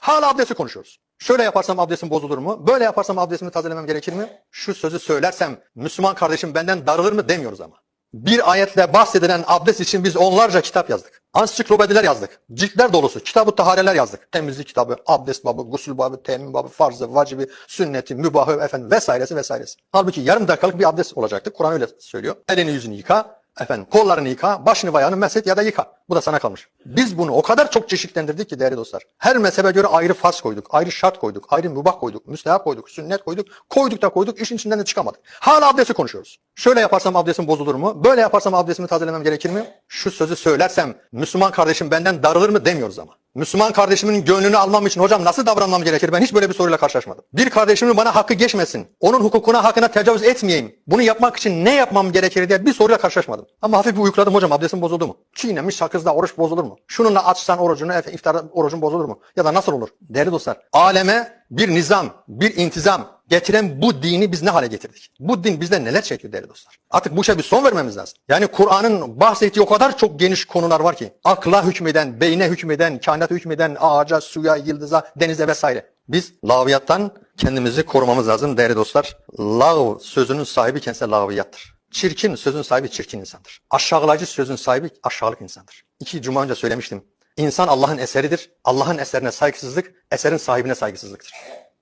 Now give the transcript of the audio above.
Hala abdesti konuşuyoruz. Şöyle yaparsam abdestim bozulur mu? Böyle yaparsam abdestimi tazelemem gerekir mi? Şu sözü söylersem Müslüman kardeşim benden darılır mı demiyoruz ama. Bir ayetle bahsedilen abdest için biz onlarca kitap yazdık. Ansiklopediler yazdık. Ciltler dolusu kitabı tahareler yazdık. Temizlik kitabı, abdest babı, gusül babı, temin babı, farzı, vacibi, sünneti, mübahı efendim vesairesi vesairesi. Halbuki yarım dakikalık bir abdest olacaktı. Kur'an öyle söylüyor. Elini yüzünü yıka, efendim kollarını yıka, başını ayağını meset ya da yıka. Bu da sana kalmış. Biz bunu o kadar çok çeşitlendirdik ki değerli dostlar. Her mezhebe göre ayrı farz koyduk, ayrı şart koyduk, ayrı mübah koyduk, müstehap koyduk, sünnet koyduk. Koyduk da koyduk, işin içinden de çıkamadık. Hala abdesti konuşuyoruz. Şöyle yaparsam abdestim bozulur mu? Böyle yaparsam abdestimi tazelemem gerekir mi? Şu sözü söylersem Müslüman kardeşim benden darılır mı demiyoruz ama. Müslüman kardeşimin gönlünü almam için hocam nasıl davranmam gerekir? Ben hiç böyle bir soruyla karşılaşmadım. Bir kardeşimin bana hakkı geçmesin. Onun hukukuna hakkına tecavüz etmeyeyim. Bunu yapmak için ne yapmam gerekir diye bir soruyla karşılaşmadım. Ama hafif bir uyukladım hocam abdestim bozuldu mu? Çiğnemiş sakızda oruç bozulur mu? Şununla açsan orucunu iftarda orucun bozulur mu? Ya da nasıl olur? Değerli dostlar aleme bir nizam, bir intizam getiren bu dini biz ne hale getirdik? Bu din bizden neler çekiyor değerli dostlar? Artık bu işe bir son vermemiz lazım. Yani Kur'an'ın bahsettiği o kadar çok geniş konular var ki. Akla hükmeden, beyne hükmeden, kainata hükmeden, ağaca, suya, yıldıza, denize vesaire. Biz laviyattan kendimizi korumamız lazım değerli dostlar. Lav sözünün sahibi kendisi laviyattır. Çirkin sözün sahibi çirkin insandır. Aşağılayıcı sözün sahibi aşağılık insandır. İki cuma önce söylemiştim. İnsan Allah'ın eseridir. Allah'ın eserine saygısızlık, eserin sahibine saygısızlıktır.